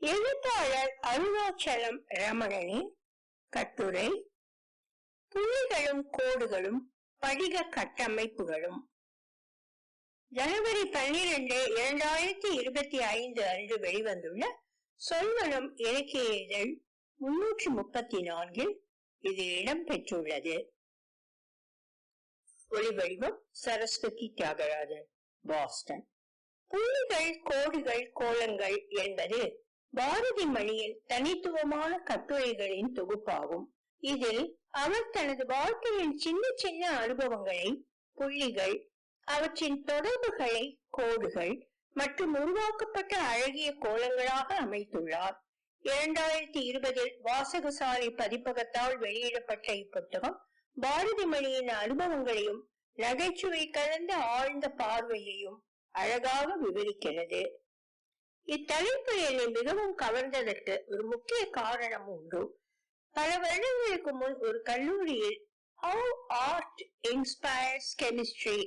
எழுத்தாளர் அருணாச்சலம் ரமணனின் கட்டுரை புள்ளிகளும் கோடுகளும் படிக கட்டமைப்புகளும். ஜனவரி பன்னிரண்டு இரண்டாயிரத்தி இருபத்தி ஐந்து அன்று வெளிவந்துள்ள சொல்வனம் இலக்கிய இதழ் முன்னூற்றி முப்பத்தி நான்கில் இது இடம்பெற்றுள்ளது. ஒளிவடிவம் சரஸ்வதி தியாகராஜன் பாஸ்டன். புள்ளிகள் கோடுகள் கோலங்கள் என்பது பாரதி மணியின் தனித்துவமான கட்டுரைகளின் தொகுப்பாகும். இதில் அவர் தனது வாழ்க்கையின் சின்ன சின்ன அனுபவங்களை புள்ளிகள் அவற்றின் தொடர்புகளை கோடுகள் மற்றும் உருவாக்கப்பட்ட அழகிய கோலங்களாக அமைத்துள்ளார். இரண்டாயிரத்தி இருபதில் வாசகசாலை பதிப்பகத்தால் வெளியிடப்பட்ட இப்புத்தகம் பாரதி மணியின் அனுபவங்களையும் நகைச்சுவை கலந்த ஆழ்ந்த பார்வையையும் அழகாக விவரிக்கிறது. இத்தலைப்பு என்னை மிகவும் கவர்ந்ததற்கு ஒரு முக்கிய காரணம் உண்டு. பல வருடங்களுக்கு முன் ஒரு கல்லூரியில் ஹவு ஆர்ட் இன்ஸ்பயர்ஸ் கெமிஸ்ட்ரி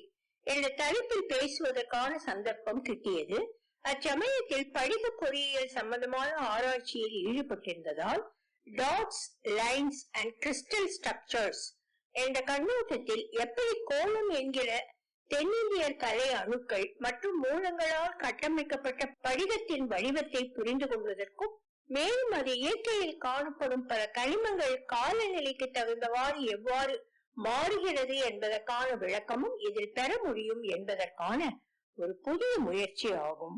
என்ற தலைப்பில் பேசுவதற்கான சந்தர்ப்பம் கிட்டியது. அச்சமயத்தில் படிக பொறியியல் சம்பந்தமான ஆராய்ச்சியில் ஈடுபட்டிருந்ததால் dots lines and crystal structures என்ற கண்ணோட்டத்தில் எப்படி கோலம் என்கிற தென்னிந்தியர் கலை அணுக்கள் மற்றும் மூலங்களால் கட்டமைக்கப்பட்ட படிகத்தின் வடிவத்தை புரிந்து கொள்வதற்கும் மேலும் அது இயற்கையில் காணப்படும் பல கனிமங்கள் காலநிலைக்கு தகுந்தவாறு எவ்வாறு மாறுகிறது என்பதற்கான விளக்கமும் இதில் பெற முடியும் என்பதற்கான ஒரு புதிய முயற்சி ஆகும்.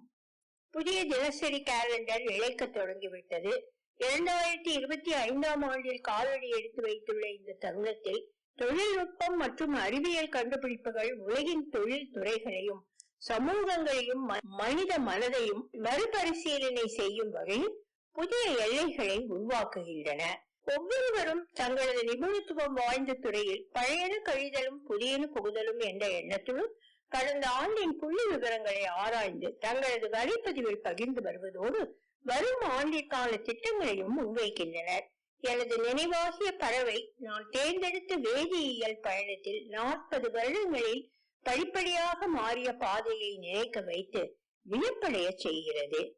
புதிய தினசரி கேலண்டர் இழைக்க தொடங்கிவிட்டது. இரண்டாயிரத்தி இருபத்தி ஐந்தாம் ஆண்டில் காலடி எடுத்து வைத்துள்ள இந்த தருணத்தில் தொழில்நுட்பம் மற்றும் அறிவியல் கண்டுபிடிப்புகள் உலகின் தொழில் துறைகளையும் சமூகங்களையும் மனித மனதையும் மறுபரிசீலனை செய்யும் வகையில் புதிய எல்லைகளை உருவாக்குகின்றன. ஒவ்வொருவரும் தங்களது நிபுணத்துவம் வாய்ந்த துறையில் பழையன கழிதலும் புதியன புகுதலும் என்ற எண்ணத்துடன் கடந்த ஆண்டின் புள்ளி விவரங்களை ஆராய்ந்து தங்களது வலைப்பதிவில் பகிர்ந்து வருவதோடு வரும் ஆண்டிற்கான திட்டங்களையும் முன்வைக்கின்றனர். எனது நினைவாகிய பறவை நான் தேர்ந்தெடுத்த வேதியியல் பயணத்தில் நாற்பது வருடங்களில் படிப்படியாக மாறிய பாதையை நினைக்க வைத்து வியப்படைய செய்கிறது.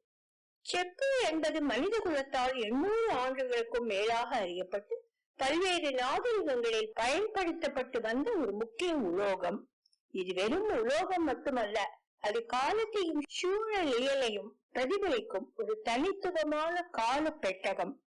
செப்பு என்பது மனித குலத்தால் எண்ணூறு ஆண்டுகளுக்கும் மேலாக அறியப்பட்டு பல்வேறு நாகரிகங்களில் பயன்படுத்தப்பட்டு வந்த ஒரு முக்கிய உலோகம். இது வெறும் உலோகம் மட்டுமல்ல அது காலத்தையும் சூழலியலையும் பிரதிபலிக்கும் ஒரு தனித்துவமான கால பெட்டகம்.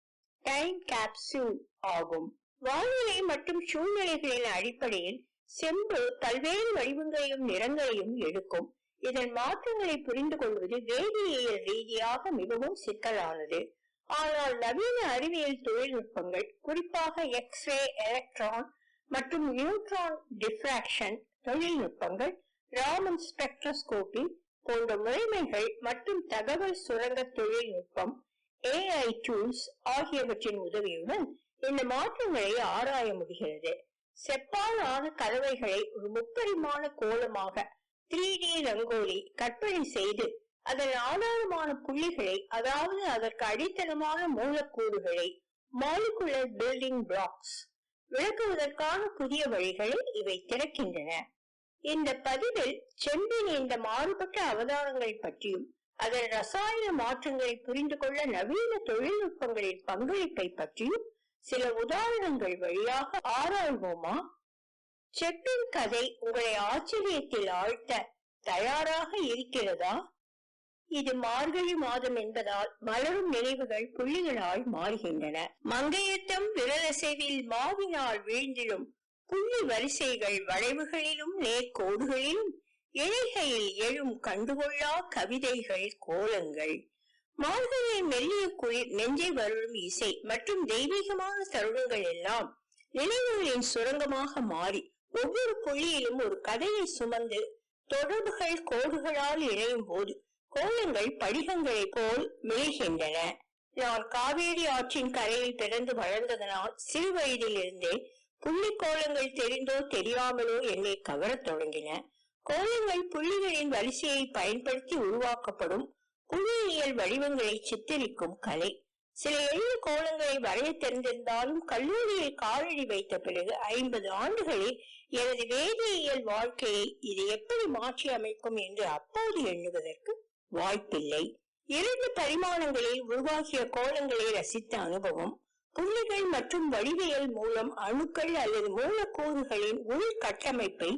டைம் கேப்சூல் ஆகும். வானிலை மற்றும் சூழ்நிலைகளின் அடிப்படையில் செம்பு பல்வேறு வடிவங்களையும் நிறங்களையும் எடுக்கும். இதன் மாற்றங்களை புரிந்து கொள்வது வேதியியல் ரீதியாக மிகவும் சிக்கலானது. ஆனால் நவீன அறிவியல் தொழில்நுட்பங்கள் குறிப்பாக எக்ஸ்ரே எலக்ட்ரான் மற்றும் நியூட்ரான் டிஃப்ராக்ஷன் தொழில்நுட்பங்கள் ராமன் ஸ்பெக்ட்ரோஸ்கோபி போன்ற முறைமைகள் மற்றும் தகவல் சுரங்க தொழில்நுட்பம் ஏஐ டூல்ஸ் ஆகியவற்றின் உதவியுடன் இந்த மாற்றங்களை ஆராய முடிகிறது. செப்பாலான கலவைகளை ஒரு முப்பரிமாண கோலமாக த்ரீ டி ரங்கோலி கற்பனை செய்து அதன் ஆதாரமான புள்ளிகளை அதாவது அதற்கு அடித்தளமான மூலக்கூறுகளை மாலிகுலர் பில்டிங் பிளாக்ஸ் விளக்குவதற்கான புதிய வழிகளை இவை திறக்கின்றன. இந்த பதிவில் செம்பின் இந்த மாறுபட்ட அவதாரங்கள் பற்றியும் அதன் ரசாயன மாற்றங்களை புரிந்து கொள்ள நவீன தொழில்நுட்பங்களின் பங்களிப்பை பற்றியும் சில உதாரணங்கள் வழியாக ஆராய்வோமா? செப்பின் கதை உங்களை ஆச்சரியத்தில் ஆழ்த்த தயாராக இருக்கிறதா? இது மார்கழி மாதம் என்பதால் மலரும் நினைவுகள் புள்ளிகளால் மாறுகின்றன. மங்கையத்தம் விரலசைவில் மாவினால் வீழ்ந்திடும் புள்ளி வரிசைகள் வளைவுகளிலும் நேர்கோடுகளிலும் இழைகையில் எழும் கண்டுகொள்ளா கவிதைகள் கோலங்கள். மார்கழியின் மெல்லிய குளிர் நெஞ்சை வருடும் இசை மற்றும் தெய்வீகமான தருணங்கள் எல்லாம் நினைவுகளின் சுரங்கமாக மாறி ஒவ்வொரு புள்ளியிலும் ஒரு கதையை சுமந்து தொடர்புகள் கோடுகளால் இணையும் போது கோலங்கள் படிகங்களை போல் மிளிகின்றன நான் காவேரி ஆற்றின் கரையில் பிறந்து வளர்ந்ததனால் சிறு வயதில் இருந்தே புள்ளி கோலங்கள் தெரிந்தோ தெரியாமலோ என்னை கவரத் தொடங்கின. கோலங்கள் புள்ளிகளின் வரிசையை பயன்படுத்தி உருவாக்கப்படும் புள்ளியியல் வடிவங்களை சித்தரிக்கும் கலை. சில எளிய கோலங்களை வரைய தெரிந்திருந்தாலும் கல்லூரியில் காலடி வைத்த பிறகு ஐம்பது ஆண்டுகளில் எனது வேதியியல் வாழ்க்கையை இது எப்படி மாற்றி அமைக்கும் என்று அப்போது எண்ணுவதற்கு வாய்ப்பில்லை. இரண்டு பரிமாணங்களில் உருவாகிய கோலங்களை ரசித்த அனுபவம் புள்ளிகள் மற்றும் வடிவியல் மூலம் அணுக்கள் அல்லது மூலக்கூறுகளின் உள் கட்டமைப்பை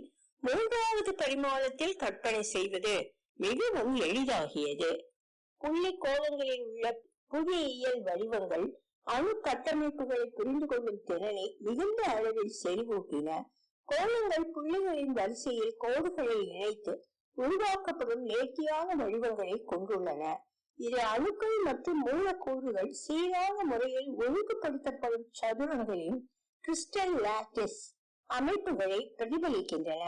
மூன்றாவது பரிமாணத்தில் கற்பனை செய்வது மிகவும் எளிதாகியது. புள்ளி கோலங்களில் உள்ள புவியியல் வடிவங்கள் அணு கட்டமைப்புகளை புரிந்து கொள்ளும் திறனை மிகுந்த அளவில் செறிவூட்டின. கோலங்கள் புள்ளிகளின் வரிசையில் கோடுகளை இணைத்து உருவாக்கப்படும் நேர்த்தியான வடிவங்களை கொண்டுள்ளன. இது அணுக்கள் மற்றும் மூலக்கூறுகள் சீரான முறையில் ஒழுங்குபடுத்தப்படும் சதுரங்களின் கிறிஸ்டல் லாட்டிஸ் அமைப்புகளை பிரதிபலிக்கின்றன.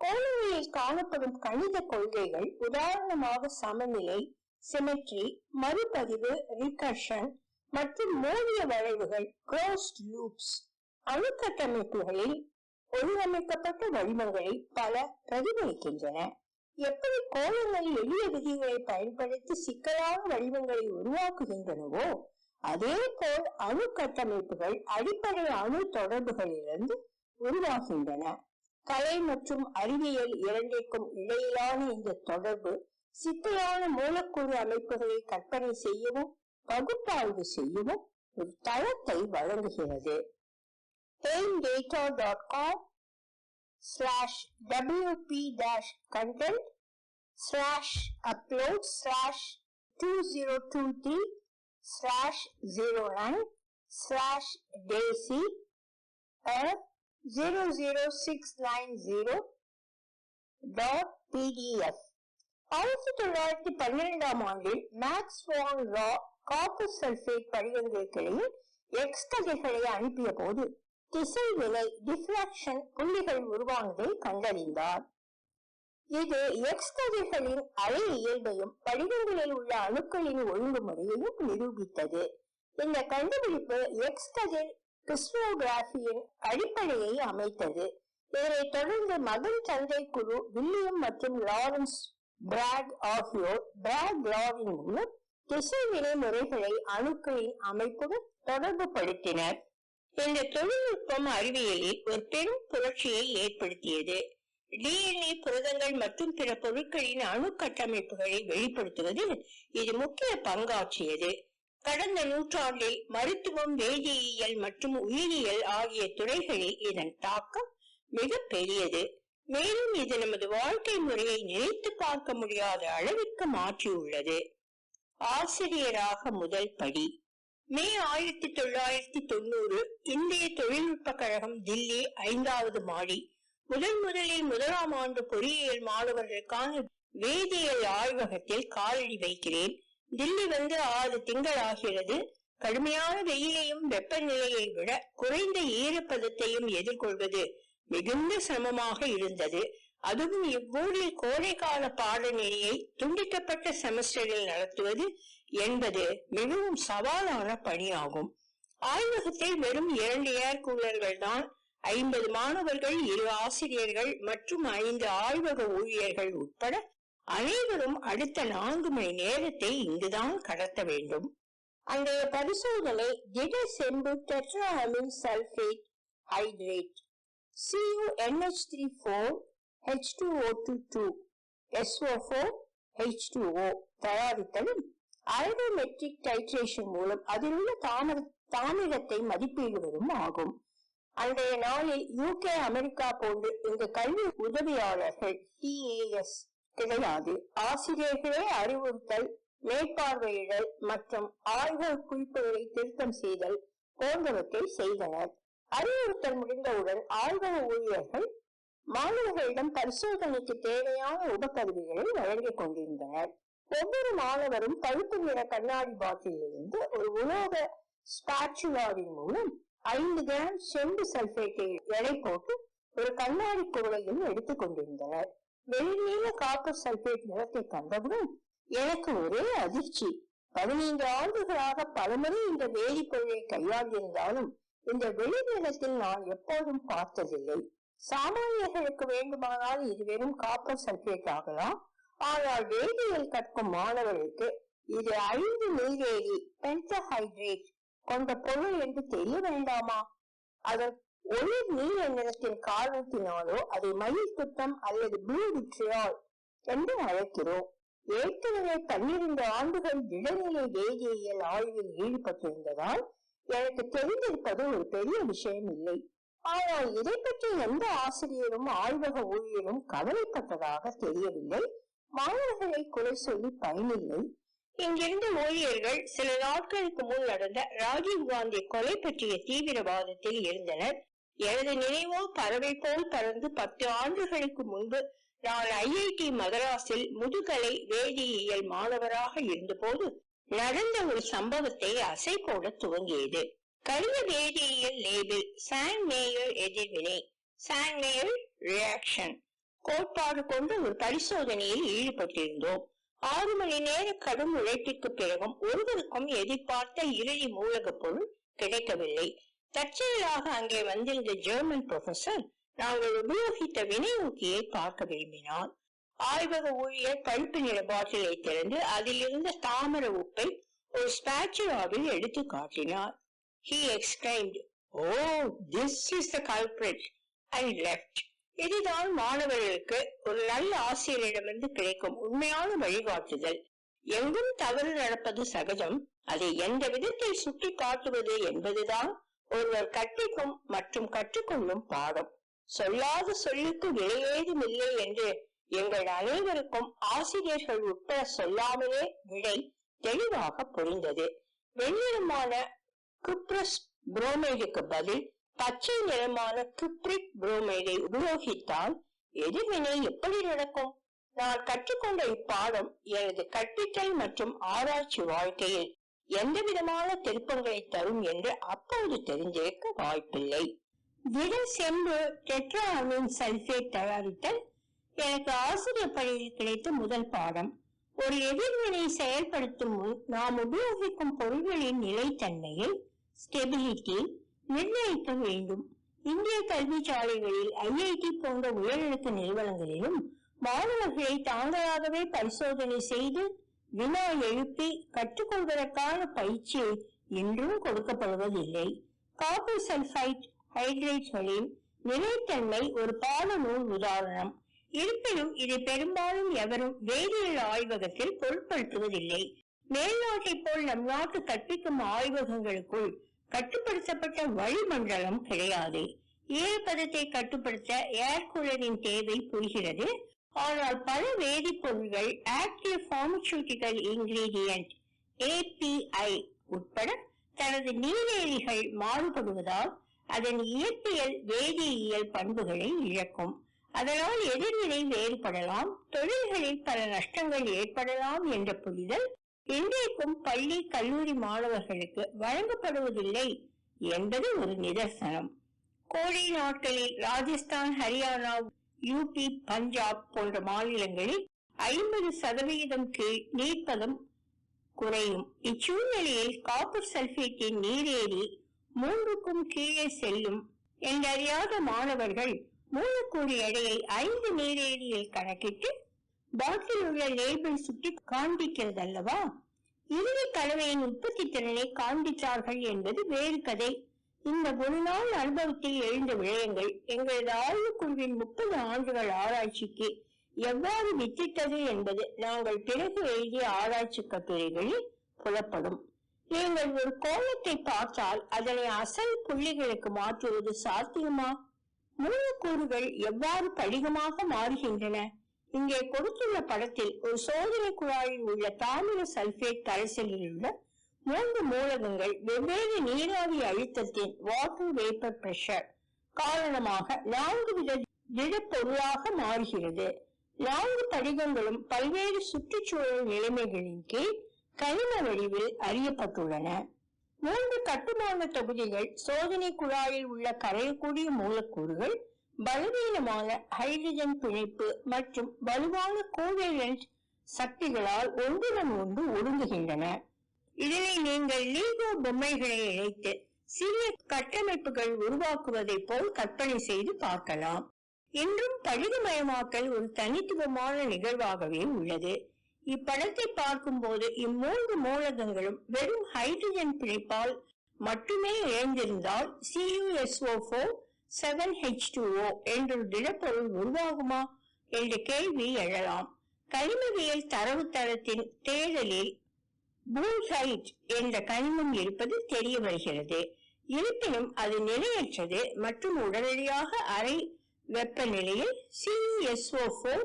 கோலங்களில் காணப்படும் கணித கொள்கைகள் உதாரணமாக சமநிலை சிமெட்ரி மறுபதிவு ரிகர்ஷன் மற்றும் மோதிய வளைவுகள் க்ளோஸ்ட் லூப்ஸ் அணுக்கட்டமைப்புகளில் ஒழுங்கமைக்கப்பட்ட வடிவங்களை பல பிரதிபலிக்கின்றன. எப்படி கோலங்கள் எளிய விதிகளை பயன்படுத்தி சிக்கலான வடிவங்களை உருவாக்குகின்றனவோ அதே போல் அணு கட்டமைப்புகள் அடிப்படை அணு தொடர்புகளிலிருந்து உருவாகின்றன. கலை மற்றும் அறிவியல் இரண்டிற்கும் இடையிலான இந்த தொடர்பு சித்தையான மூலக்கூறு அமைப்புகளை கற்பனை செய்யவும் பகுப்பாய்வு செய்யவும் ஒரு தளத்தை வழங்குகிறது. slash wp dash content slash upload slash 2023 slash 09 slash daisy or 00690 dot pdf ஆயிரத்தி தொள்ளாயிரத்தி பன்னிரெண்டாம் ஆண்டில் Max von Laue copper sulphate படிகங்களுக்கிடையில் X கதிர்களை அனுப்பிய போது திசை விலை டிஃப்ராக்ஷன் புள்ளிகள் உருவானதை கண்டறிந்தார். இது எக்ஸ் கதிர்களின் அலை இயல்பையும் படிகங்களில் உள்ள அணுக்களின் ஒழுங்குமுறையையும் நிரூபித்தது. இந்த கண்டுபிடிப்பு எக்ஸ் கதிர் கிறிஸ்டோகிராபியின் அடிப்படையை அமைத்தது. இதனைத் தொடர்ந்து மகன் தந்தை குழு வில்லியம் மற்றும் லாரன்ஸ் பிராக் ஆகியோர் பிராக் லாவின் மூலம் திசைவினை முறைகளை அணுக்களின் அமைப்புடன் தொடர்பு படுத்தினர் இந்த தொழில்நுட்பம் அறிவியலில் ஒரு பெரும் புரட்சியை ஏற்படுத்தியது. டிஎன்ஏ புரதங்கள் மற்றும் பிற பொருட்களின் அணு கட்டமைப்புகளை வெளிப்படுத்துவதில் இது முக்கிய பங்காற்றியது. கடந்த நூற்றாண்டில் மருத்துவம் வேதியியல் மற்றும் உயிரியல் ஆகிய துறைகளில் இதன் தாக்கம் மிக பெரியது. மேலும் இது நமது வாழ்க்கை முறையை நினைத்து பார்க்க முடியாத அளவிற்கு மாற்றியுள்ளது. ஆசிரியராக முதல் படி. மே ஆயிரத்தி தொள்ளாயிரத்தி தொண்ணூறு இந்திய தொழில்நுட்ப கழகம் தில்லி ஐந்தாவது மாடி. முதன் முதலில் முதலாம் ஆண்டு பொறியியல் மாணவர்களுக்கான வேதியியல் ஆய்வகத்தில் காலடி வைக்கிறேன். தில்லி வந்து ஆறு திங்கள் ஆகிறது கடுமையான வெயிலையும் வெப்பநிலையை விட குறைந்த ஈரப்பதத்தையும் எதிர்கொள்வது மிகுந்த சிரமமாக இருந்தது. அதுவும் இவ்வூரில் கோடைக்கால பாடநெறியை துண்டிக்கப்பட்ட செமஸ்டரில் நடத்துவது என்பது மிகவும் சவாலான பணியாகும். ஆய்வகத்தில் வெறும் இரண்டு ஏர் கூலர்கள் தான் ஐம்பது மாணவர்கள் இரு ஆசிரியர்கள் மற்றும் ஐந்து ஆய்வக ஊழியர்கள் உட்பட அனைவரும் அடுத்த நான்கு மணி நேரத்தை இங்குதான் கடத்த வேண்டும். அன்றைய பரிசோதனை திட செம்பு tetrammine sulphate hydrate? CuNH34 H2O22 SO4 H2O தயாரித்தலும் அல்டோமெட்ரிக் டைட்ரேஷன் மூலம் அதில் உள்ள தாமர தாமிரத்தை மதிப்பீடுவதும் ஆகும். அன்றைய நாளில் யூகே அமெரிக்கா போன்று இந்த கல்வி உதவியாளர்கள் டிஏஎஸ் திகழாது ஆசிரியர்களே அறிவுறுத்தல் மேற்பார்வையிடல் மற்றும் ஆய்வு குறிப்புகளை திருத்தம் செய்தல் போன்றவற்றை செய்தனர். அறிவுறுத்தல் முடிந்தவுடன் ஆய்வக ஊழியர்கள் மாணவர்களிடம் பரிசோதனைக்கு தேவையான உபகருவிகளை வழங்கிக் கொண்டிருந்தனர். ஒவ்வொரு மாணவரும் பழுப்பு நிற கண்ணாடி பாட்டிலிருந்து ஒரு உலோக ஸ்பாச்சுலாவின் மூலம் ஐந்து கிராம் செம்பு சல்பேட்டை எடை போட்டு ஒரு கண்ணாடி குவளையில் எடுத்துக் கொண்டிருந்தனர். வெளியில காப்பர் சல்பேட் நிறத்தை கண்டவுடன் எனக்கு ஒரே அதிர்ச்சி. பதினைந்து ஆண்டுகளாக பலமுறை இந்த வேதிப்பொருளை கையாண்டிருந்தாலும் இந்த வெளி நிலத்தில் நான் எப்போதும் பார்த்ததில்லை. சாமானியர்களுக்கு வேண்டுமானால் இது வெறும் காப்பர் சல்பேட் ஆகலாம். ஆனால் வேதியியல் கற்கும் மாணவர்களுக்கு இது ஐந்து நீரேறி பென்டஹைட்ரேட் கொண்ட பொருள் என்று தெரிய வேண்டாமா? அதற்கு ஒளிர் நீல நிறத்தின் காரணத்தினாலோ அதை மயில் குத்தம் அல்லது ப்ளூ விட்ரியால் என்று அழைக்கிறோம். ஏற்கனவே பன்னிரண்டு ஆண்டுகள் இடைநிலை வேதியியல் ஆய்வில் ஈடுபட்டிருந்ததால் எனக்கு தெரிந்திருப்பது ஒரு பெரிய விஷயம் இல்லை. ஆனால் இதை பற்றி எந்த ஆசிரியரும் ஆய்வக ஊழியரும் கவலைப்பட்டதாக தெரியவில்லை. மாணவர்களை குறை சொல்லி பயனில்லை. இங்கிருந்த ஊழியர்கள் சில நாட்களுக்கு முன் நடந்த ராஜீவ் காந்தி கொலை பற்றிய தீவிரவாதத்தில் இருந்தனர். எனது நினைவோ பறவை போல் பறந்து பத்து ஆண்டுகளுக்கு முன்பு நான் ஐஐடி மதராஸில் முதுகலை வேதியியல் மாணவராக இருந்தபோது நடந்த ஒரு சம்பவத்தை அசை போட துவங்கியது. கரிய வேதியியல் லேபிள் சான் மேயர் எதிர்வினை சான் மேயர் ரியாக்ஷன் கோட்பாடு கொண்டு ஒரு பரிசோதனையில் ஈடுபட்டிருந்தோம். ஆறு மணி நேர கடும் உழைப்பிற்கு பிறகும் ஒருவருக்கும் எதிர்பார்த்த இறுதி மூலகப் பொருள் கிடைக்கவில்லை. தற்செயலாக அங்கே வந்திருந்த ஜெர்மன் ப்ரொஃபசர் நாங்கள் உபயோகித்த வினையூக்கியை பார்க்க விரும்பினார். ஆய்வக ஊழியர் பழுப்பு நிற பாட்டிலை திறந்து அதில் இருந்த தாமர உப்பை ஒரு ஸ்பேச்சுலாவில் எடுத்து காட்டினார். He exclaimed oh this is the culprit. And left இதுதான் மாணவர்களுக்கு ஒரு நல்ல ஆசிரியரிடமிருந்து கிடைக்கும் உண்மையான வழிகாட்டுதல். எங்கும் தவறு நடப்பது சகஜம். அதை எந்த விதத்தில் சுட்டி காட்டுவது என்பதுதான் ஒருவர் கற்பிக்கும் மற்றும் கற்றுக்கொள்ளும் பாடம். சொல்லாத சொல்லுக்கு விலையேதும் இல்லை என்று எங்கள் அனைவருக்கும் ஆசிரியர்கள் உட்பட சொல்லாமலே விடை தெளிவாக புரிந்தது. வெண்ணிறமான குப்ரஸ் புரோமைடுக்கு பதில் பச்சை நிறமான குப்ரிக் புரோமைடை உபயோகித்தால் எதிர்வினை எப்படி நடக்கும்? நான் கற்றுக்கொண்ட இப்பாடம் எனது கற்பித்தல் மற்றும் ஆராய்ச்சி வாழ்க்கையில் எந்த விதமான திருப்பங்களை தரும் என்று அப்போது தெரிந்திருக்க வாய்ப்பில்லை. திட செம்பு டெட்ராமின் சல்பேட் தயாரித்தல் எனக்கு ஆசிரியர் பணியில் கிடைத்த முதல் பாடம். ஒரு எதிர்வினை செயல்படுத்தும் முன் நாம் உபயோகிக்கும் பொருள்களின் நிலைத்தன்மையை ஸ்டெபிலிட்டி நிர்ணயிக்க வேண்டும். இந்திய கல்வி சாலைகளில் ஐஐடி போன்ற உயரடுக்கு நிறுவனங்களிலும் மாணவர்களை தாங்களாகவே பரிசோதனை செய்து வினா எழுப்பி கற்றுக்கொள்வதற்கான பயிற்சி என்றும் கொடுக்கப்படுவதில்லை. காப்பர் சல்பைட் ஹைட்ரேட்களின் நிலைத்தன்மை ஒரு பால நூல் உதாரணம். இருப்பினும் இதை பெரும்பாலும் எவரும் வேதியியல் ஆய்வகத்தில் பொருட்படுத்துவதில்லை. மேல்நாட்டை போல் நம் நாட்டு கற்பிக்கும் ஆய்வகங்களுக்குள் கட்டுப்படுத்தப்பட்ட வளிமண்டலம் கிடையாது. ஈரப்பதத்தை கட்டுப்படுத்த ஏர் கூலரின் தேவை புரிகிறது. ஆனால் பல வேதிப்பொருள்கள் ஆக்டிவ் பார்மசூட்டிக்கல் இன்கிரீடியன்ட் ஏபிஐ உட்பட தனது நீரேறிகள் மாறுபடுவதால் அதன் இயற்பியல் வேதியியல் பண்புகளை இழக்கும். அதனால் எதிர்வினை வேறுபடலாம் தொழில்களில் பல நஷ்டங்கள் ஏற்படலாம் என்ற புரிதல் இன்றைக்கும் பள்ளி கல்லூரி மாணவர்களுக்கு வழங்கப்படுவதில்லை என்பது ஒரு நிதர்சனம். கோடை நாட்களில் ராஜஸ்தான் ஹரியானா யூபி பஞ்சாப் போன்ற மாநிலங்களில் ஐம்பது சதவிகிதம் கீழ் நீர்ப்பதம் குறையும். இச்சூழ்நிலையில் காப்பர் சல்பேட்டின் நீரேறி மூன்றுக்கும் கீழே செல்லும் என்றறியாத மாணவர்கள் மூலக்கூறு எடையை ஐந்து நீரேறியில் கணக்கிட்டு பாட்டில் உள்ள லேபிள் சுட்டி காண்பிக்கிறது அல்லவா இறுதி கலவையின் உற்பத்தி திறனை காண்பித்தார்கள் என்பது வேறு கதை. இந்த ஒரு அனுபவத்தில் எழுந்த விடயங்கள் எங்களது ஆய்வுக்குழுவின் முப்பது ஆண்டுகள் ஆராய்ச்சிக்கு எவ்வாறு வித்திட்டது என்பது நாங்கள் பிறகு எழுதிய ஆராய்ச்சி கட்டுரைகளில் புலப்படும். நீங்கள் ஒரு கோலத்தை பார்த்தால் அதனை அசல் புள்ளிகளுக்கு மாற்றுவது சாத்தியமா? மூலக்கூறுகள் எவ்வாறு படிகமாக மாறுகின்றன? இங்கே கொடுத்துள்ள படத்தில் ஒரு சோதனை குழாயில் உள்ள தாமிர சல்பேட் கரைசலில் உள்ள மூன்று மூலகங்கள் வெவ்வேறு நீராவி அழுத்தத்தின் வாட்டர் வேப்பர் பிரஷர் காரணமாக நான்கு வித திடப்பொருளாக மாறுகிறது. நான்கு படிகங்களும் பல்வேறு சுற்றுச்சூழல் நிலைமைகளின் கீழ் கனிம வடிவில் அறியப்பட்டுள்ளன. மூன்று கட்டுமான தொகுதிகள் சோதனை குழாயில் உள்ள கரையக்கூடிய மூலக்கூறுகள் பலவீனமான ஹைட்ரஜன் பிணைப்பு மற்றும் வலுவான கோவேலண்ட் சக்திகளால் ஒன்றுடன் ஒன்று ஒடுங்குகின்றன. இதனை நீங்கள் லீகோ பொம்மைகளை இணைத்து சிறிய கட்டமைப்புகள் உருவாக்குவதை போல் கற்பனை செய்து பார்க்கலாம். இன்றும் படிகமயமாக்கல் ஒரு தனித்துவமான நிகழ்வாகவே உள்ளது. இப்படத்தை பார்க்கும்போது இம்மூன்று மூலகங்களும் வெறும் ஹைட்ரஜன் பிணைப்பால் மட்டுமே இழந்திருந்தால் CuSO4 செவன் ஹெச் என்ற திடப்பொருள் உருவாகுமா? என்ற கேள்வி எழலாம். கனிமவியல் தரவுத்தளத்தின் தேடலில் பூல்ஹைட் என்ற கனிமம் இருப்பது தெரிய வருகிறது. இருப்பினும் அது நிலையற்றது மற்றும் உடனடியாக அறை வெப்பநிலையில் CuSO4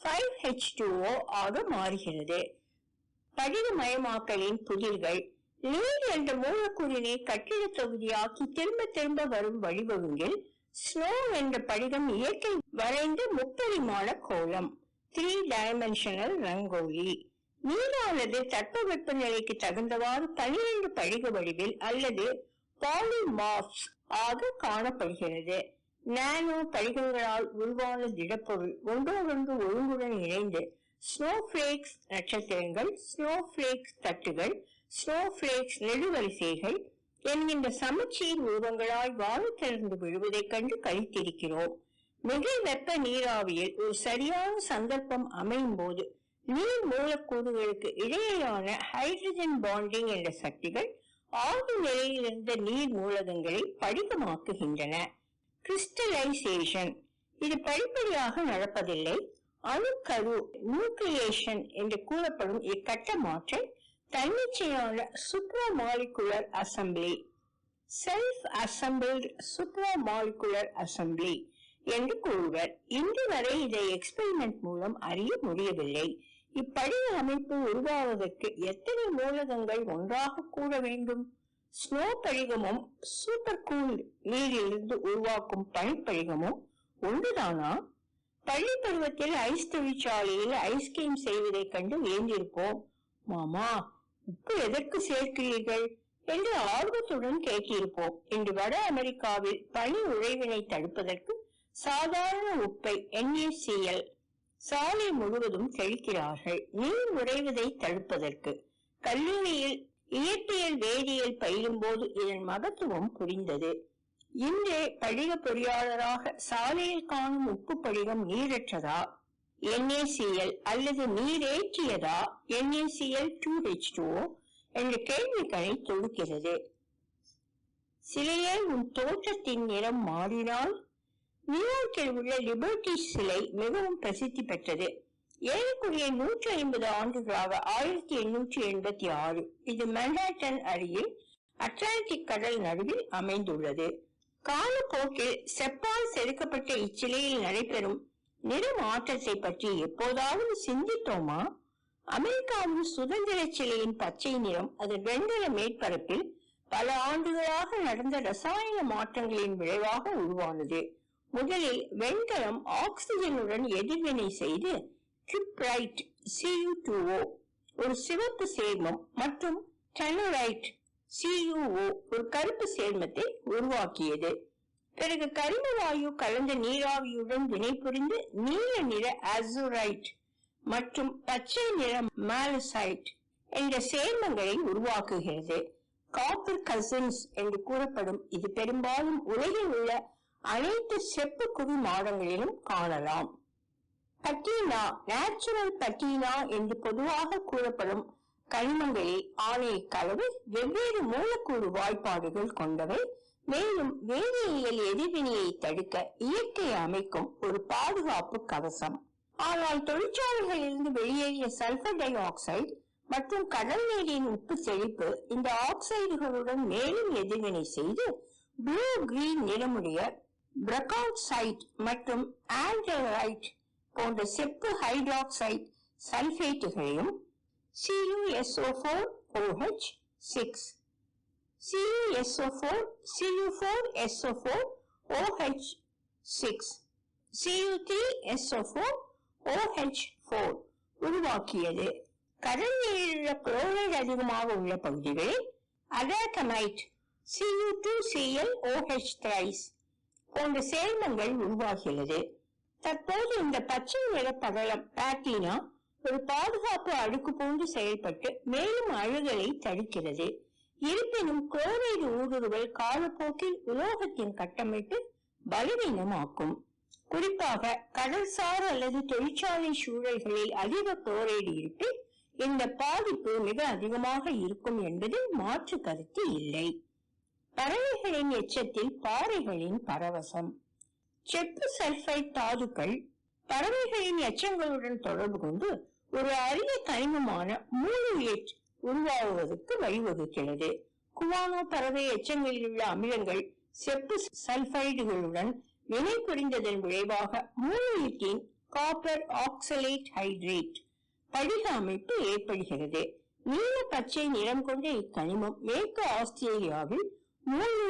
5H2O ஆக மாறுகிறது. படிகமயமாக்கலின் புதிர்கள் நீர் என்ற மூலக்கூறினை கட்டிட தொகுதியாக்கி திரும்ப திரும்ப வரும் வழிவகுங்கில் ஸ்னோ என்ற படிகம் இயற்கை வரைந்த முப்பரிமாண கோலம் த்ரீ டைமென்ஷனல் ரங்கோலி. நீரானது தட்பவெப்ப நிலைக்கு தகுந்தவாறு பனிரெண்டு படிக வடிவில் அல்லது பாலிமாப்ஸ் ஆக காணப்படுகிறது. நானோ படிகங்களால் உருவான திடப்பொருள் ஒன்றோடொன்று ஒழுங்குடன் இணைந்து ஸ்னோஃபிளேக்ஸ் நட்சத்திரங்கள் ஸ்னோஃபிளேக்ஸ் தட்டுகள் ஸ்னோஃபிளேக்ஸ் நெடுவரிசைகள் என்கின்ற சமச்சீர் உருவங்களாய் வானத்திலிருந்து விழுவதைக் கண்டு கழித்திருக்கிறோம் மிக வெப்ப நீராவியில் ஒரு சரியான சந்தர்ப்பம் அமையும் போது நீர் மூலக்கூறுகளுக்கு இடையேயான ஹைட்ரஜன் பாண்டிங் என்ற சக்திகள் ஆழ்ந்த நிலையில் இருந்த நீர் மூலகங்களை படிகமாக்குகின்றன. கிறிஸ்டலைசேஷன் இது படிப்படியாக நடப்பதில்லை. அணுக்கரு நியூக்ளியேஷன் என்று கூறப்படும் இக்கட்ட மாற்றம் தன்னிச்சையான supramolecular assembly self assembled supramolecular assembly என்று கூறுவர். இன்று வரை இதை எக்ஸ்பெரிமெண்ட் மூலம் அறிய முடியவில்லை. இப்படிய அமைப்பு உருவாவதற்கு எத்தனை மூலகங்கள் ஒன்றாக கூட வேண்டும்? ஸ்னோ படிகமும் சூப்பர் கூல் நீரிலிருந்து உருவாக்கும் பனிப்படிகமும் ஒன்றுதானா பள்ளி பருவத்தில் ஐஸ் தொழிற்சாலையில் ஐஸ்கிரீம் செய்வதைக் கண்டு வியந்திருப்போம். மாமா உப்பு எதற்கு சேர்க்கிறீர்கள்? என்று ஆர்வத்துடன் கேட்டிருப்போம். இன்று வட அமெரிக்காவில் பனி உழைவினை தடுப்பதற்கு சாதாரண உப்பை NaCl சாலை முழுவதும் தெளிக்கிறார்கள். நீர் உறைவதை தடுப்பதற்கு. கல்லூரியில் இயற்பியல் வேதியியல் பயிலும் போது இதன் மகத்துவம் புரிந்தது. இன்றே படிக பொறியாளராக சாலையில் காணும் உப்பு படிகம் நீரற்றதா? என்ஏசிஎல் அல்லது நீரேற்றியதா? NaCl 2H2O என்ற கேள்விகளை தொடுக்கிறது. சிலையே உன் தோற்றத்தின் நிறம் மாறினால்? நியூயார்க்கில் உள்ள லிபர்டி சிலை மிகவும் பிரசித்தி பெற்றது. ஏறக்குறைய நூற்றி ஐம்பது ஆண்டுகளாக ஆயிரத்தி எண்ணூற்றி எண்பத்தி ஆறு இது மென்ஹாட்டன் அருகில் அட்லாண்டிக் கடல் நடுவில் அமைந்துள்ளது. காலப்போக்கில் செப்பால் செதுக்கப்பட்ட இச்சிலையில் நடைபெறும் நிற மாற்றத்தை பற்றி எப்போதாவது சிந்தித்தோமா? அமெரிக்காவின் சுதந்திர சிலையின் பச்சை நிறம் அதன் வெண்கல மேற்பரப்பில் பல ஆண்டுகளாக நடந்த ரசாயன மாற்றங்களின் விளைவாக உருவானது. முதலில் வெண்கலம் ஆக்சிஜனுடன் எதிர்வினை செய்து கிரிப்ரைட் CuO ஒரு சிவப்பு சேர்மம் மற்றும் டெனரைட் CuO ஒரு கருப்பு சேர்மத்தை உருவாக்கியது. பிறகு கரிம வாயு கலந்த நீராவியுடன் வினைபுரிந்து நீல நிற அசுரைட் மற்றும் பச்சை நிற மாலசைட் என்ற சேர்மங்களை உருவாக்குகிறது. காப்பர் கசின்ஸ் என்று கூறப்படும் இது பெரும்பாலும் உலகில் உள்ள அனைத்து செப்பு குவி மாடங்களிலும் காணலாம். பட்டீனா நேச்சுரல் பட்டீனா என்று பொதுவாக கூறப்படும் கனிமங்களில் ஆணைய கலவை வெவ்வேறு மூலக்கூறு வாய்ப்பாடுகள் கொண்டவை. மேலும் வேதியியல் எதிர்வினையை தடுக்க இயற்கை அமைக்கும் ஒரு பாதுகாப்பு கவசம். ஆனால் தொழிற்சாலைகளிலிருந்து வெளியேறிய சல்பர் டை ஆக்சைடு மற்றும் கடல் நீரின் உப்பு செழிப்பு இந்த ஆக்சைடுகளுடன் மேலும் எதிர்வினை செய்து ப்ளூ கிரீன் நிறமுடைய பிரகவுட்சைட் மற்றும் ஆண்டரைட் போன்ற செப்பு hydroxide சல்பேட்டுகளையும் CuSO4OH 6 CuSO4 Cu4SO4 OH 6 Cu3SO4 OH4 உருவாக்கியது கடல் நீரில் உள்ள குளோரைடு அதிகமாக உள்ள பகுதிகளில் அடாட்டமைட் Cu2Cl OH thrice போன்ற சேர்மங்கள் உருவாகிறது. தற்போது இந்த பச்சை நிற படலம் பேட்டினா ஒரு பாதுகாப்பு அடுக்கு போன்று செயல்பட்டு மேலும் அழுகலை தடுக்கிறது. இருப்பினும் குளோரைடு ஊடுருவல் காலப்போக்கில் உலோகத்தின் கட்டமைப்பு பலவீனமாக்கும். குறிப்பாக கடல்சார் அல்லது தொழிற்சாலை சூழல்களில் அதிக குளோரைடு இருப்பில் இந்த பாதிப்பு மிக அதிகமாக இருக்கும் என்பதில் மாற்று கருத்து இல்லை. பறவைகளின் எச்சத்தில் பாறைகளின் பரவசம். செப்பு சல்பைட் தாதுக்கள் பறவைகளின் எச்சங்களுடன் தொடர்பு கொண்டு ஒரு அரிய கனிமமான மூலியேட் உருவாகுவதற்கு வழிவகுக்கிறது. குவானோ பறவை எச்சங்களில் உள்ள அமிலங்கள் செப்பு சல்பைடுகளுடன் வினை புரிந்ததன் விளைவாக மூலியத்தின் காப்பர் ஆக்சலேட் ஹைட்ரேட் படிக அமைப்பு ஏற்படுகிறது. நீல பச்சை நிறம் கொண்ட இக்கனிமம் மேற்கு ஆஸ்திரேலியாவில் மூலு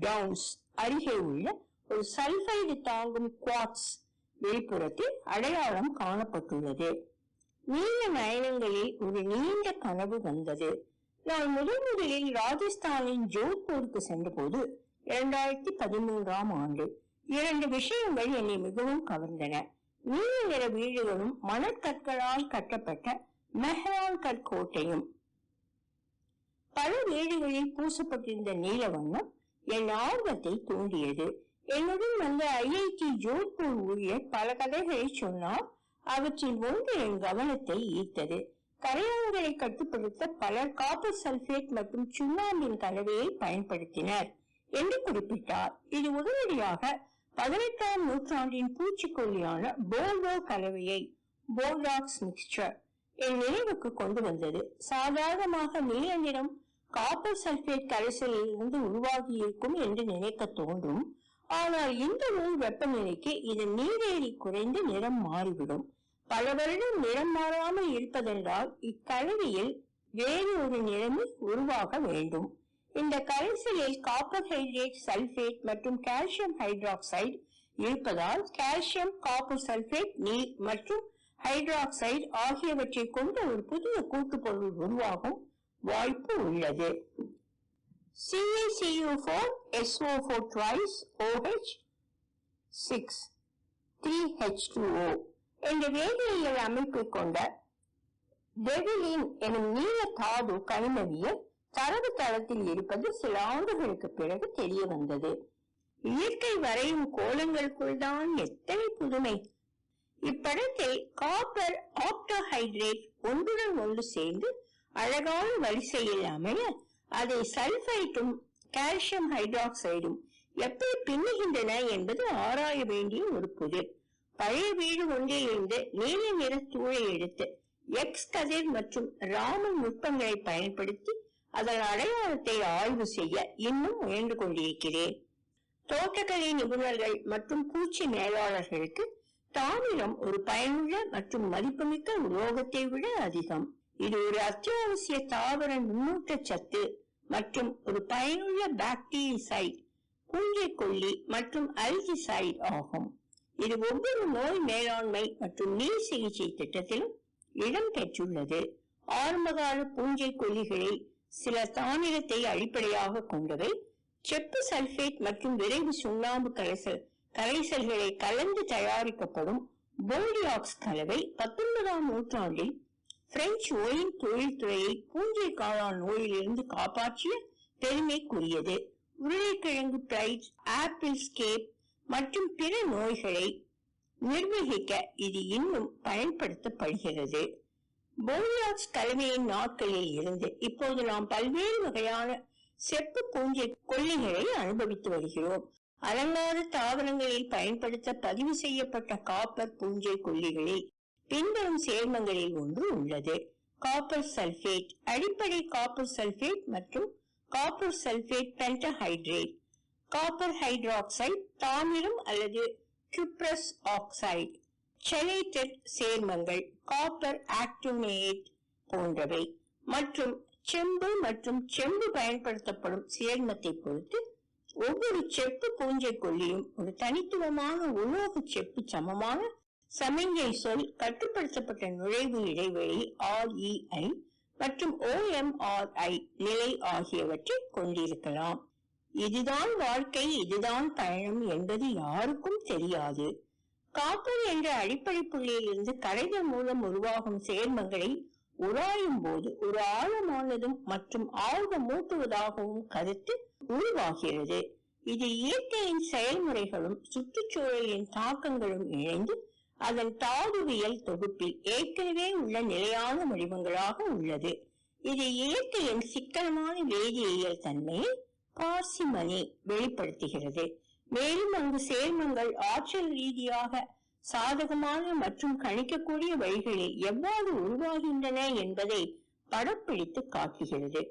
டவுன்ஸ் அருகே உள்ள ஒரு சல்பைடு தாங்கும் குவாட்ஸ் வெளிப்புறத்தில் அடையாளம் காணப்பட்டுள்ளது. நீல நயனங்களில் ஒரு நீண்ட கனவு வந்தது. நான் முதன் முதலில் ராஜஸ்தானின் ஜோத்பூருக்கு சென்றபோது இரண்டாயிரத்தி பதிமூன்றாம் ஆண்டு இரண்டு விஷயங்கள் என்னை மிகவும் கவர்ந்தன. நீல நிற வீடுகளும் மணற்கற்களால் கட்டப்பட்ட மெஹரான் கோட்டையும் பல ஏழைகளில் பூசப்பட்டிருந்த நீல வண்ணம் என் ஆர்வத்தை தூண்டியது. என்னுடன் வந்த ஐஐடி ஜோத்பூர் ஊழியர் பல கதைகளை சொன்னார். அவற்றில் ஒன்று என் கவனத்தை ஈர்த்தது. கரையான்களை கட்டுப்படுத்த பலர் காப்பர் சல்பேட் மற்றும் சுண்ணாம்பின் கலவையை பயன்படுத்தினர் என்று குறிப்பிட்டார். இது உடனடியாக பதினெட்டாம் நூற்றாண்டின் பூச்சிக்கொல்லியான போல்டோ கலவையை போல்டாக்ஸ் மிக்சர் என் நினைவுக்கு கொண்டு வந்தது. சாதாரணமாக நீல நிறம் காப்பர் சல்பேட் கரைசலில் இருந்து உருவாகி இருக்கும் என்று நினைக்க தோன்றும். ஆனால் இந்த நூல் வெப்பநிலைக்கு இது நீரேறி குறைந்து நிறம் மாறிவிடும். பல வருடம் நிறம் மாறாமல் இருப்பதென்றால் இக்கலவையில் வேறு ஒரு நிறமி உருவாக வேண்டும். இந்த கரைசலில் காப்பர் ஹைட்ரேட் சல்பேட் மற்றும் கால்சியம் ஹைட்ராக்சைடு இருப்பதால் கால்சியம் காப்பர் சல்பேட் நீர் மற்றும் ஹைட்ராக்சைடு ஆகியவற்றை கொண்ட ஒரு புதிய கூட்டுப்பொருள் உருவாகும். வாய்ப்பு உள்ளது. CaCu4 SO4 twice OH 6 3H2O என்ற வேதியியல் அமைப்பை கொண்ட டெவிலின் எனும் நீல தாது கனிமவியல் தரவு தளத்தில் இருப்பது சில ஆண்டுகளுக்கு பிறகு தெரிய வந்தது. இயற்கை வரையும் கோலங்களுக்குள் தான் எத்தனை புதுமை. இப்படத்தை காப்பர் ஆக்டோஹைட்ரேட் ஒன்றுடன் ஒன்று சேர்ந்து அழகான வரிசையில் அமைய அதை சல்பைட்டும் கால்சியம் ஹைட்ராக்சைடும் எப்படி பின்னுகின்றன என்பது ஆராய வேண்டிய ஒரு புதிர். பழைய வீடு ஒன்றில் இருந்து நீல நிற தூளை எடுத்து எக்ஸ் கதிர் மற்றும் ராமன் நுட்பங்களை பயன்படுத்தி அதன் அடையாளத்தை ஆய்வு செய்ய இன்னும் முயன்று கொண்டிருக்கிறேன். தோட்டக்கலை நிபுணர்கள் மற்றும் பூச்சி மேலாளர்களுக்கு தாமிரம் ஒரு பயனுள்ள மற்றும் மதிப்புமிக்க உலோகத்தை விட அதிகம். இது ஒரு அத்தியாவசிய தாவர நுண்ணூட்ட சத்து மற்றும் ஒரு பயனுள்ள பாக்டீரிசைட் பூஞ்சை கொல்லி மற்றும் அல்ஜிசைட் ஆகும். இது ஒவ்வொரு நோய் மேலாண்மை மற்றும் நீர் சிகிச்சை திட்டத்திலும் இடம் பெற்றுள்ளது ஆரம்பகால பூஞ்சை கொல்லிகளில் சில தாமிரத்தை அடிப்படையாக கொண்டவை. செப்பு சல்பேட் மற்றும் விரைவு சுண்ணாம்பு கரைசல் கரைசல்களை கலந்து தயாரிக்கப்படும் போடியாக்ஸ் கலவை பத்தொன்பதாம் நூற்றாண்டில் பிரெஞ்சு ஒயின் தொழில்துறையை பூஞ்சை காளான் நோயிலிருந்து காப்பாற்றிய பெருமைக்குரியது. உருளைக்கிழங்கு பிரைட் ஆப்பிள் ஸ்கேப் மற்றும் பிற நோய்களை நிர்வகிக்க இது இன்னும் பயன்படுத்தப்படுகிறது. போலியாக்ஸ் கலவையின் நாட்களில் இருந்து இப்போது நாம் பல்வேறு வகையான செப்பு பூஞ்சை கொல்லிகளை அனுபவித்து வருகிறோம். அலங்கார தாவரங்களில் பயன்படுத்த பதிவு செய்யப்பட்ட காப்பர் பூஞ்சை கொல்லிகளில் பின்வரும் சேர்மங்களில் ஒன்று உள்ளது. காப்பர் சல்பேட் அடிப்படை காப்பர் சல்பேட் மற்றும் copper sulphate pentahydrate copper hydroxide தாமிரம் அல்லது கிப்ரஸ் ஆக்சைடு. செலேட்டட் சேர்மங்கள் காப்பர் ஆக்டினேட் போன்றவை. மற்றும் செம்பு மற்றும் செம்பு பயன்படுத்தப்படும் சேர்மத்தை பொறுத்து ஒவ்வொரு செப்பு பூஞ்சை கொல்லியும் ஒரு தனித்துவமான உலோக செப்பு சமமான சமிஞ்சை சொல் கட்டுப்படுத்தப்பட்ட நுழைவு இடைவெளி ஆர்இஐ மற்றும் ஓஎம்ஆர்ஐ நிலை ஆகியவற்றை கொண்டிருக்கலாம். இதுதான் வாழ்க்கை இதுதான் பயணம் என்பது யாருக்கும் தெரியாது. காப்பர் என்ற அடிப்படை புள்ளியிலிருந்து கரைதல் மூலம் உருவாகும் சேர்மங்களை உராயும் போது ஒரு ஆழமானதும் மற்றும் ஆர்வமூட்டுவதாகவும் கருத்து உருவாகிறது. இது இயற்கையின் செயல்முறைகளும் சுற்றுச்சூழலின் தாக்கங்களும் இணைந்து அதன் தாதுவியல் தொகுப்பில் ஏற்கனவே உள்ள நிலையான வடிவங்களாக உள்ளது. இது இயற்கையின் சிக்கனமான வேதியியல் தன்மையை பார்சிமனி வெளிப்படுத்துகிறது. மேலும் அங்கு சேர்மங்கள் ஆற்றல் ரீதியாக சாதகமான மற்றும் கணிக்கக்கூடிய வழிகளில் எவ்வாறு உருவாகின்றன என்பதை படப்பிடித்து காட்டுகிறது.